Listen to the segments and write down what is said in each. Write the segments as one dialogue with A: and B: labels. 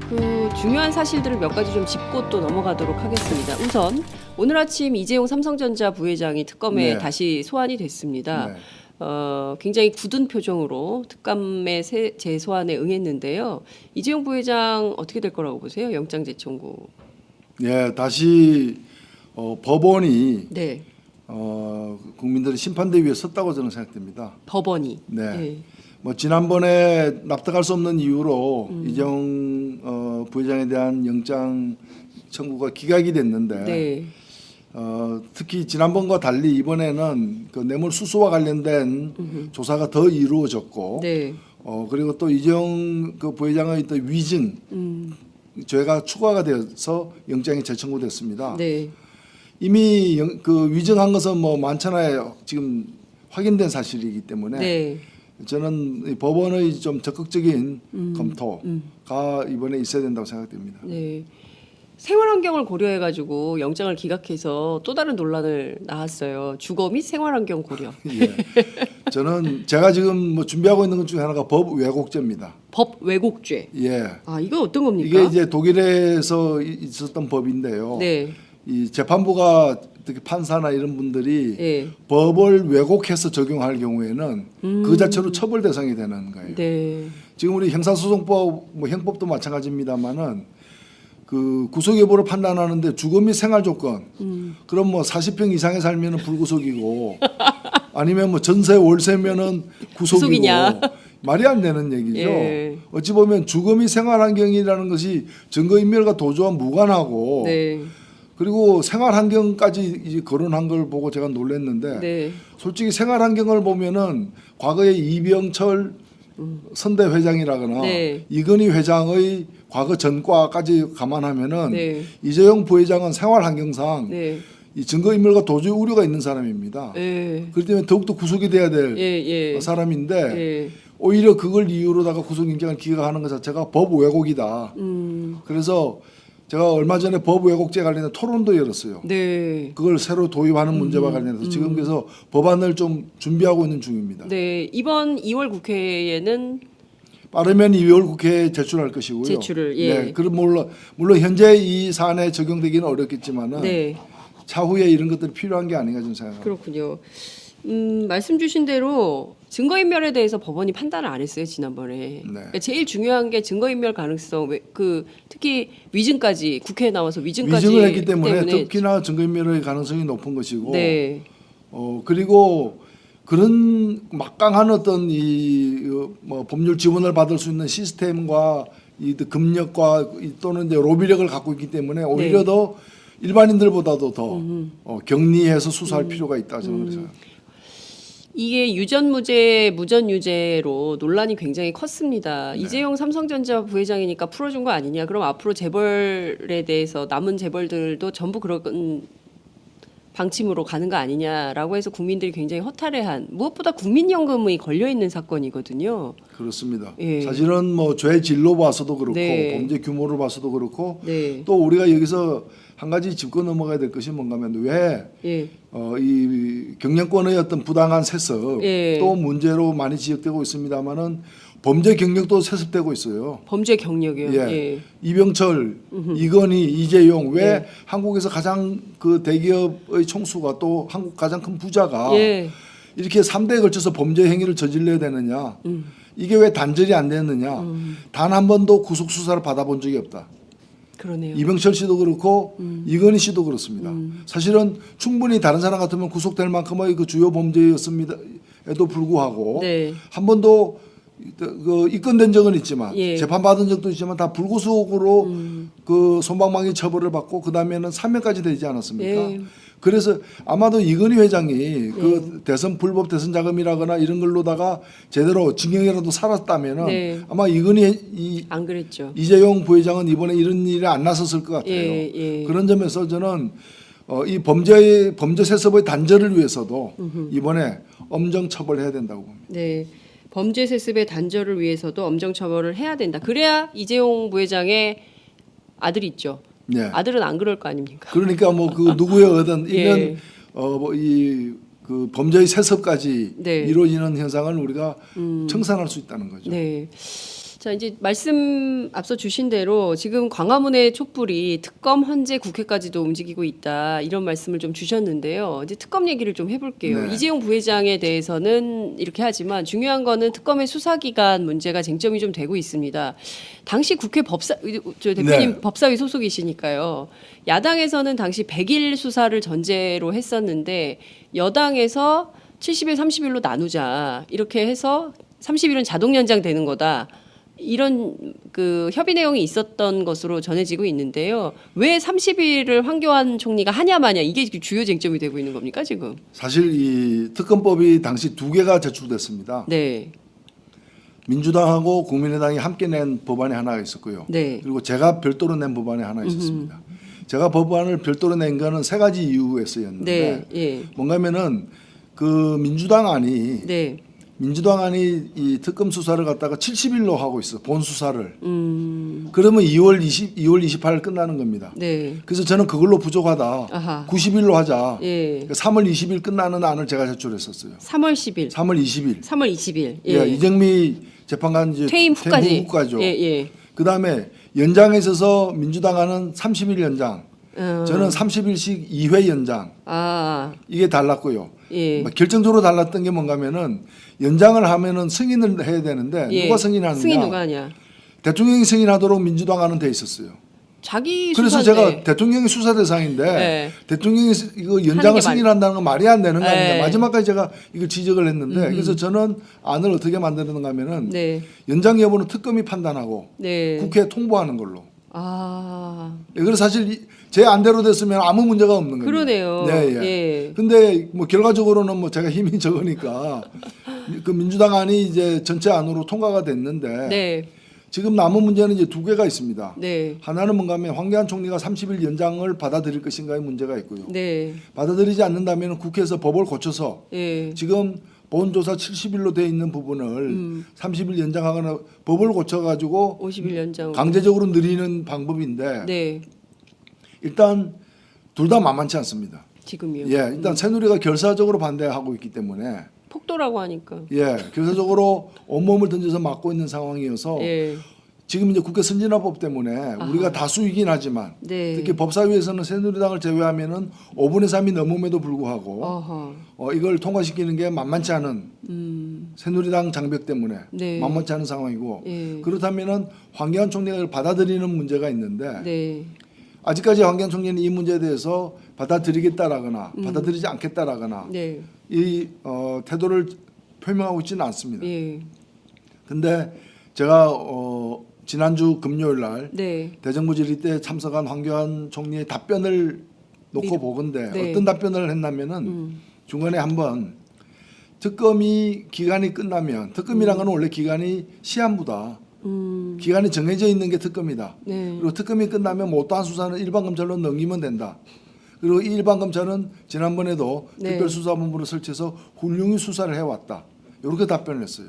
A: 그 중요한 사실들을 몇 가지 좀 짚고 또 넘어가도록 하겠습니다. 우선 오늘 아침 이재용 삼성전자 부회장이 특검에
B: 네.
A: 다시 소환이 됐습니다.
B: 네.
A: 어, 굉장히 굳은 표정으로 특감의 세- 재소환에 응했는데요. 이재용 부회장 어떻게 될 거라고 보세요? 영장 재청구.
B: 예, 다시 어, 법원이
A: 네,
B: 어, 국민들의 심판대 위에 섰다고 저는 생각됩니다.
A: 법원이.
B: 네. 뭐 지난번에 납득할 수 없는 이유로
A: 음.
B: 이정 어, 부회장에 대한 영장 청구가 기각이 됐는데
A: 네.
B: 어, 특히 지난번과 달리 이번에는 그 뇌물 수수와 관련된 조사가 더 이루어졌고
A: 네.
B: 어, 그리고 또 이정 그 부회장의 또 위증
A: 음,
B: 죄가 추가가 되어서 영장이 재청구됐습니다.
A: 네.
B: 이미 영, 그 위증한 것은 뭐 많잖아요. 지금 확인된 사실이기 때문에
A: 네.
B: 저는 이 법원의 좀 적극적인
A: 음.
B: 검토가 이번에 있어야 된다고 생각됩니다.
A: 네. 생활 환경을 고려해 가지고 영장을 기각해서 또 다른 논란을 낳았어요. 주거 및 생활 환경 고려.
B: 예. 저는 제가 지금 뭐 준비하고 있는 것 중에 하나가 법 왜곡죄입니다.
A: 법 왜곡죄.
B: 예.
A: 아, 이거 어떤 겁니까?
B: 이게 이제 독일에서 이- 있었던 법인데요.
A: 네.
B: 이 재판부가 특히 판사나 이런 분들이
A: 예.
B: 법을 왜곡해서 적용할 경우에는 그 자체로 처벌 대상이 되는 거예요.
A: 음. 네.
B: 지금 우리 형사소송법, 뭐 형법도 마찬가지입니다만은 그 구속 여부를 판단하는데 주거 및 생활 조건.
A: 음.
B: 그럼 뭐 40평 이상에 살면은 불구속이고 아니면 뭐 전세 월세면은 구속이고
A: 구속이냐.
B: 말이 안 되는 얘기죠.
A: 예.
B: 어찌 보면 주거 및 생활 환경이라는 것이 증거 인멸과 도주와 무관하고
A: 네.
B: 그리고 생활 환경까지 이제 거론한 걸 보고 제가 놀랐는데
A: 네.
B: 솔직히 생활 환경을 보면은 과거에 이병철 선대 회장이라거나
A: 네.
B: 이건희 회장의 과거 전과까지 감안하면은
A: 네.
B: 이재용 부회장은 생활 환경상
A: 네.
B: 이 증거 인멸과 도주 우려가 있는 사람입니다.
A: 예.
B: 그렇기 때문에 더욱더 구속이 돼야 될
A: 예, 예.
B: 사람인데
A: 예.
B: 오히려 그걸 이유로다가 구속영장을 기각하는 것 자체가 법 왜곡이다.
A: 음.
B: 그래서 제가 얼마 전에 법 왜곡죄 관련된 토론도 열었어요.
A: 네.
B: 그걸 새로 도입하는 문제와
A: 음.
B: 관련해서 지금 그래서 법안을 좀 준비하고 있는 중입니다.
A: 네. 이번 2월 국회에는
B: 빠르면 2월 국회에 제출할 것이고요.
A: 제출을, 예.
B: 네, 그럼 물론 물론 현재 이 사안에 적용되기는 어렵겠지만은
A: 네.
B: 차후에 이런 것들이 필요한 게 아닌가 좀 생각합니다.
A: 그렇군요. 음, 말씀 주신 대로 증거인멸에 대해서 법원이 판단을 안 했어요 지난번에.
B: 네.
A: 그러니까 제일 중요한 게 증거인멸 가능성, 왜- 그 특히 위증까지 국회에 나와서 위증까지
B: 위증을 했기 때문에, 특히나 증거인멸의 가능성이 높은 것이고,
A: 네,
B: 어 그리고 그런 막강한 어떤 이뭐 법률 지원을 받을 수 있는 시스템과 이 금력과 이 또는 이제 로비력을 갖고 있기 때문에 오히려
A: 네.
B: 더 일반인들보다도 더 어, 격리해서 수사할 필요가 있다 저는 그래서
A: 이게 유전무죄, 무전유죄로 논란이 굉장히 컸습니다.
B: 네.
A: 이재용 삼성전자 부회장이니까 풀어준 거 아니냐? 그럼 앞으로 재벌에 대해서 남은 재벌들도 전부 그런 방침으로 가는 거 아니냐라고 해서 국민들이 굉장히 허탈해한 무엇보다 국민연금이 걸려 있는 사건이거든요.
B: 그렇습니다.
A: 예.
B: 사실은 뭐 죄 질로 봐서도 그렇고
A: 네.
B: 범죄 규모를 봐서도 그렇고
A: 네,
B: 또 우리가 여기서 한 가지 짚고 넘어가야 될 것이 뭔가면 왜
A: 예,
B: 어, 이 경영권의 어떤 부당한 세습
A: 예.
B: 또 문제로 많이 지적되고 있습니다만은 범죄 경력도 세습되고 있어요.
A: 범죄 경력이요.
B: 예.
A: 예.
B: 이병철, 이건희, 이재용 왜
A: 예.
B: 한국에서 가장 그 대기업의 총수가 또 한국 가장 큰 부자가
A: 예.
B: 이렇게 3대에 걸쳐서 범죄 행위를 저질러야 되느냐?
A: 음.
B: 이게 왜 단절이 안 됐느냐? 단한 번도 구속 수사를 받아본 적이 없다.
A: 그러네요.
B: 이병철 씨도 그렇고
A: 음.
B: 이건희 씨도 그렇습니다. 사실은 충분히 다른 사람 같으면 구속될 만큼의 그 주요 범죄였습니다에도 불구하고
A: 네.
B: 한 번도 그 입건된 적은 있지만
A: 예. 음.
B: 재판 받은 적도 있지만 다 불구속으로 그 손방망이 처벌을 받고 그 다음에는 사면까지 되지 않았습니까?
A: 예.
B: 그래서 아마도 이건희 회장이 그 대선 불법 대선 자금이라거나 이런 걸로다가 제대로 징역이라도 살았다면은
A: 네.
B: 아마 이건희 회-
A: 이안 그랬죠.
B: 이재용 부회장은 이번에 이런 일에 안 나섰을 것 같아요.
A: 예, 예.
B: 그런 점에서 저는 어, 이 범죄의 범죄 세습의 단절을 위해서도 이번에 엄정 처벌해야 된다고 봅니다.
A: 네. 범죄 세습의 단절을 위해서도 엄정 처벌을 해야 된다. 그래야 이재용 부회장의 아들이 있죠.
B: 네.
A: 아들은 안 그럴 거 아닙니까?
B: 그러니까 뭐 그 누구의 어떤
A: 예.
B: 이런 어이그 범죄의 세습까지
A: 네. 음.
B: 이루어지는 현상을 우리가 청산할 수 있다는 거죠.
A: 네. 자 이제 말씀 앞서 주신 대로 지금 광화문의 촛불이 특검 헌재 국회까지도 움직이고 있다 이런 말씀을 좀 주셨는데요. 이제 특검 얘기를 좀 해볼게요.
B: 네.
A: 이재용 부회장에 대해서는 이렇게 하지만 중요한 거는 특검의 수사 기간 문제가 쟁점이 좀 되고 있습니다. 당시 국회 법사 저 대표님
B: 네.
A: 법사위 소속이시니까요. 야당에서는 당시 100일 수사를 전제로 했었는데 여당에서 70일 30일로 나누자 이렇게 해서 30일은 자동 연장되는 거다. 이런 그 협의 내용이 있었던 것으로 전해지고 있는데요. 왜 30일을 황교안 총리가 하냐 마냐 이게 주요 쟁점이 되고 있는 겁니까 지금?
B: 사실 이 특검법이 당시 두 개가 제출됐습니다.
A: 네,
B: 민주당하고 국민의당이 함께 낸 법안이 하나가 있었고요.
A: 네,
B: 그리고 제가 별도로 낸 법안이 하나 있었습니다. 제가 법안을 별도로 낸 거는 세 가지 이유에서였는데
A: 네, 예,
B: 뭔가면은 그 민주당 안이
A: 네,
B: 민주당 안이 이 특검 수사를 갖다가 70일로 하고 있어 본 수사를
A: 음,
B: 그러면 2월 20 2월 28일 끝나는 겁니다.
A: 네,
B: 그래서 저는 그걸로 부족하다.
A: 아하,
B: 90일로 하자.
A: 예,
B: 3월 20일 끝나는 안을 제가 제출했었어요.
A: 3월 10일,
B: 3월 20일.
A: 3월 20일,
B: 예, 이정미 재판관 이제
A: 퇴임 후까지,
B: 후까죠.
A: 예, 예,
B: 그다음에 연장에 있어서 민주당 안은 30일 연장,
A: 어,
B: 저는 30일씩 2회 연장
A: 아,
B: 이게 달랐고요.
A: 예,
B: 뭐 결정적으로 달랐던 게 뭔가면은 연장을 하면은 승인을 해야 되는데
A: 예.
B: 누가 승인하느냐?
A: 승인 누가 하냐?
B: 대통령이 승인하도록 민주당안은 돼 있었어요.
A: 자기
B: 그래서
A: 수사인데.
B: 제가 대통령이 수사 대상인데
A: 네.
B: 대통령이 스- 이거 연장을
A: 말-
B: 승인한다는 건 말이 안 되는 거 아니냐.
A: 네.
B: 마지막까지 제가 이걸 지적을 했는데 그래서 저는 안을 어떻게 만드는가 하면은
A: 네,
B: 연장 여부는 특검이 판단하고
A: 네,
B: 국회에 통보하는 걸로.
A: 아,
B: 예, 그래서 사실 이- 제 안대로 됐으면 아무 문제가 없는 거예요.
A: 그러네요.
B: 네, 예.
A: 예.
B: 근데 뭐 결과적으로는 뭐 제가 힘이 적으니까 그 민주당 안이 이제 전체 안으로 통과가 됐는데
A: 네,
B: 지금 남은 문제는 이제 두 개가 있습니다.
A: 네,
B: 하나는 뭔가 하면 황교안 총리가 30일 연장을 받아들일 것인가의 문제가 있고요.
A: 네,
B: 받아들이지 않는다면 국회에서 법을 고쳐서
A: 예,
B: 지금 본조사 70일로 돼 있는 부분을
A: 음.
B: 30일 연장하거나 법을 고쳐가지고
A: 50일 연장.
B: 강제적으로 늘리는 방법인데
A: 네,
B: 일단 둘 다 만만치 않습니다.
A: 지금요.
B: 예, 일단 새누리가 결사적으로 반대하고 있기 때문에
A: 폭도라고 하니까.
B: 예, 결사적으로 온몸을 던져서 막고 있는 상황이어서
A: 예,
B: 지금 이제 국회 선진화법 때문에 우리가 다수이긴 하지만
A: 네.
B: 특히 법사위에서는 새누리당을 제외하면은 5분의 3이 넘음에도 불구하고
A: 어허,
B: 어, 이걸 통과시키는 게 만만치 않은
A: 음,
B: 새누리당 장벽 때문에
A: 네.
B: 만만치 않은 상황이고
A: 예,
B: 그렇다면은 황교안 총리가 받아들이는 문제가 있는데
A: 네,
B: 아직까지 황교안 총리는 이 문제에 대해서 받아들이겠다라거나 받아들이지 않겠다라거나
A: 네,
B: 이 어, 태도를 표명하고 있지는 않습니다.
A: 예,
B: 근데 제가 어, 지난주 금요일 날
A: 네,
B: 대정부 질의 때 참석한 황교안 총리의 답변을 놓고
A: 미-
B: 보건데
A: 네.
B: 어떤 답변을 했냐면은
A: 음,
B: 중간에 한번 특검이 기간이 끝나면 특검이란 건 원래 기간이 시한부다.
A: 음,
B: 기간이 정해져 있는 게 특검이다.
A: 네,
B: 그리고 특검이 끝나면 뭐 어떠한 수사는 일반 검찰로 넘기면 된다. 그리고 이 일반 검찰은 지난번에도
A: 네.
B: 특별수사본부를 설치해서 훌륭히 수사를 해왔다. 이렇게 답변을 했어요.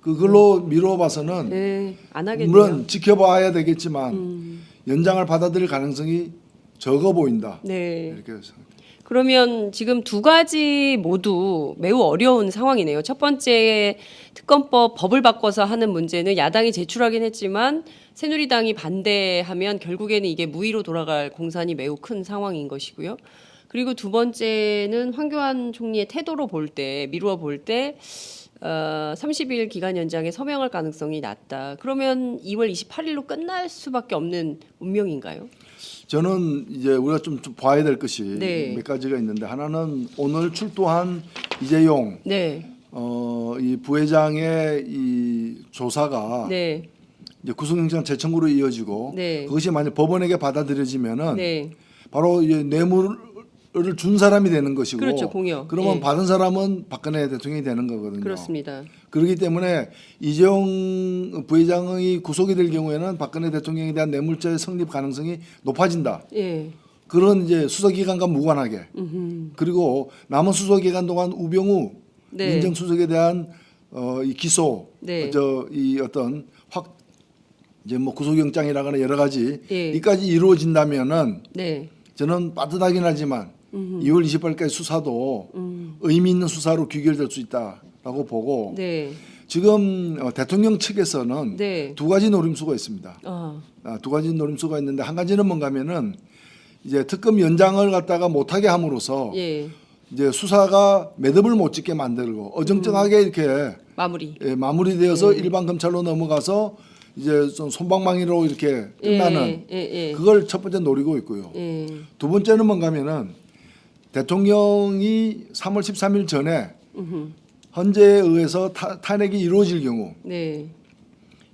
B: 그걸로 미뤄 봐서는
A: 네, 안 하겠네요.
B: 물론 지켜봐야 되겠지만
A: 음,
B: 연장을 받아들일 가능성이 적어 보인다.
A: 네.
B: 이렇게 해서
A: 그러면 지금 두 가지 모두 매우 어려운 상황이네요. 첫 번째 특검법 법을 바꿔서 하는 문제는 야당이 제출하긴 했지만 새누리당이 반대하면 결국에는 이게 무의로 돌아갈 공산이 매우 큰 상황인 것이고요. 그리고 두 번째는 황교안 총리의 태도로 볼 때 미루어 볼 때 어, 30일 기간 연장에 서명할 가능성이 낮다. 그러면 2월 28일로 끝날 수밖에 없는 운명인가요?
B: 저는 이제 우리가 좀, 좀 봐야 될 것이
A: 네.
B: 몇 가지가 있는데 하나는 오늘 출두한 이재용
A: 네,
B: 어, 이 부회장의 이 조사가
A: 네,
B: 이제 구속영장 재청구로 이어지고
A: 네.
B: 그것이 만약 법원에게 받아들여지면은
A: 네,
B: 바로 이제 뇌물 을준 사람이 되는 것이고
A: 그렇죠, 공여.
B: 그러면
A: 예.
B: 받은 사람은 박근혜 대통령이 되는 거거든요.
A: 그렇습니다.
B: 그렇기 때문에 이재용 부회장이 구속이 될 경우에는 박근혜 대통령에 대한 뇌물죄 성립 가능성이 높아진다.
A: 예.
B: 그런 이제 수사기관과 무관하게
A: 음흠.
B: 그리고 남은 수사기간 동안 우병우
A: 네.
B: 민정수석에 대한 어, 이 기소,
A: 네.
B: 저이 어떤 확 이제 뭐 구속영장이라거나 여러 가지
A: 예.
B: 이까지 이루어진다면은
A: 네.
B: 저는 빠듯하긴 하지만 2월 28일까지 수사도
A: 음.
B: 의미 있는 수사로 귀결될 수 있다라고 보고
A: 네.
B: 지금 어, 대통령 측에서는
A: 네.
B: 두 가지 노림수가 있습니다.
A: 아,
B: 아, 두 가지 노림수가 있는데 한 가지는 뭔가면은 이제 특검 연장을 갖다가 못하게 함으로써
A: 예.
B: 이제 수사가 매듭을 못 짓게 만들고 어정쩡하게 이렇게
A: 마무리.
B: 예, 마무리되어서
A: 네.
B: 일반 검찰로 넘어가서 이제 좀 손방망이로 이렇게 끝나는
A: 예, 예, 예.
B: 그걸 첫 번째 노리고 있고요.
A: 예.
B: 두 번째는 뭔가면은 대통령이 3월 13일 전에. 헌재에 의해서 타, 탄핵이 이루어질 경우
A: 네.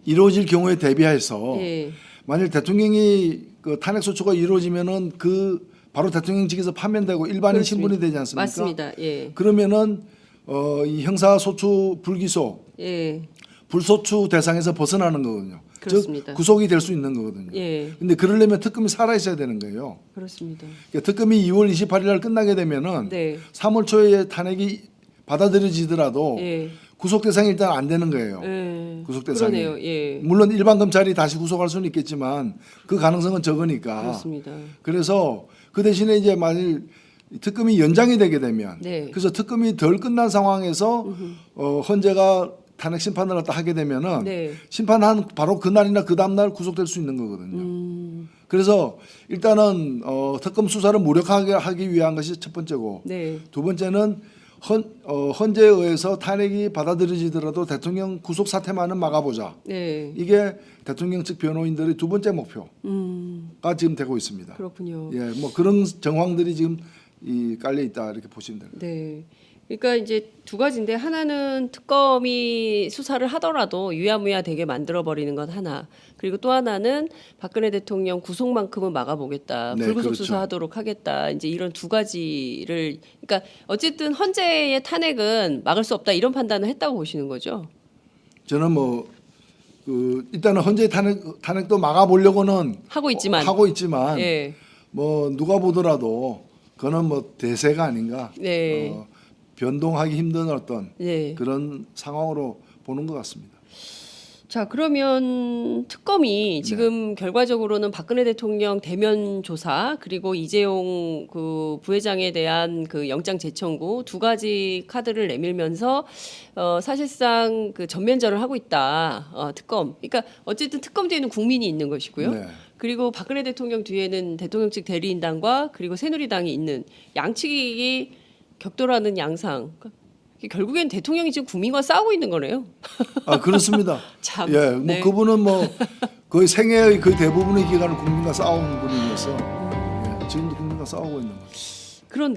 B: 이루어질 경우에 대비해서
A: 예.
B: 만일 대통령이 그 탄핵 소추가 이루어지면은 그 바로 대통령직에서 파면되고 일반인
A: 그렇습니다.
B: 신분이 되지 않습니까?
A: 맞습니다. 예.
B: 그러면은 어, 이 형사 소추 불기소
A: 예.
B: 불소추 대상에서 벗어나는 거거든요.
A: 그렇습니다.
B: 즉 구속이 될 수 있는 거거든요.
A: 예.
B: 근데 그러려면 특검이 살아 있어야 되는 거예요.
A: 그렇습니다.
B: 그러니까 특검이 2월 28일 날 끝나게 되면은
A: 네.
B: 3월 초에 탄핵이 받아들여지더라도
A: 예.
B: 구속 대상이 일단 안 되는 거예요.
A: 예.
B: 구속 대상이.
A: 그러네요. 예.
B: 물론 일반 검찰이 다시 구속할 수는 있겠지만 그 가능성은 적으니까.
A: 그렇습니다.
B: 그래서 그 대신에 이제 만일 특검이 연장이 되게 되면
A: 네.
B: 그래서 특검이 덜 끝난 상황에서 어, 헌재가 탄핵 심판을 갖다 하게 되면은
A: 네.
B: 심판한 바로 그날이나 그 다음 날 구속될 수 있는 거거든요.
A: 음.
B: 그래서 일단은 어, 특검 수사를 무력하게 하기 위한 것이 첫 번째고
A: 네.
B: 두 번째는 헌, 어, 헌재에 의해서 탄핵이 받아들여지더라도 대통령 구속 사태만은 막아보자.
A: 네.
B: 이게 대통령 측 변호인들의 두 번째 목표가
A: 음.
B: 지금 되고 있습니다.
A: 그렇군요.
B: 예, 뭐 그런 정황들이 지금 이 깔려 있다 이렇게 보시면 됩니다.
A: 네. 그러니까 이제 두 가지인데 하나는 특검이 수사를 하더라도 유야무야 되게 만들어 버리는 것 하나. 그리고 또 하나는 박근혜 대통령 구속만큼은 막아보겠다.
B: 네,
A: 불구속
B: 그렇죠.
A: 수사하도록 하겠다. 이제 이런 두 가지를 그러니까 어쨌든 헌재의 탄핵은 막을 수 없다 이런 판단을 했다고 보시는 거죠.
B: 저는 뭐 그 일단은 헌재 탄핵 탄핵도 막아보려고는
A: 하고 있지만.
B: 하고 있지만
A: 예.
B: 뭐 누가 보더라도 그는 뭐 대세가 아닌가.
A: 네.
B: 어, 변동하기 힘든 어떤
A: 네.
B: 그런 상황으로 보는 것 같습니다.
A: 자 그러면 특검이 지금 결과적으로는 박근혜 대통령 대면 조사 그리고 이재용 그 부회장에 대한 그 영장 재청구 두 가지 카드를 내밀면서 어 사실상 그 전면전을 하고 있다 어 특검 그러니까 어쨌든 특검 뒤에는 국민이 있는 것이고요
B: 네.
A: 그리고 박근혜 대통령 뒤에는 대통령 측 대리인당과 그리고 새누리당이 있는 양측이 격돌하는 양상 결국엔 대통령이 지금 국민과 싸우고 있는 거네요.
B: 아 그렇습니다.
A: 참.
B: 예, 뭐
A: 네.
B: 그분은 뭐 거의 생애의 거의 대부분의 기간을 국민과 싸우는 분이어서 예, 지금도 국민과 싸우고 있는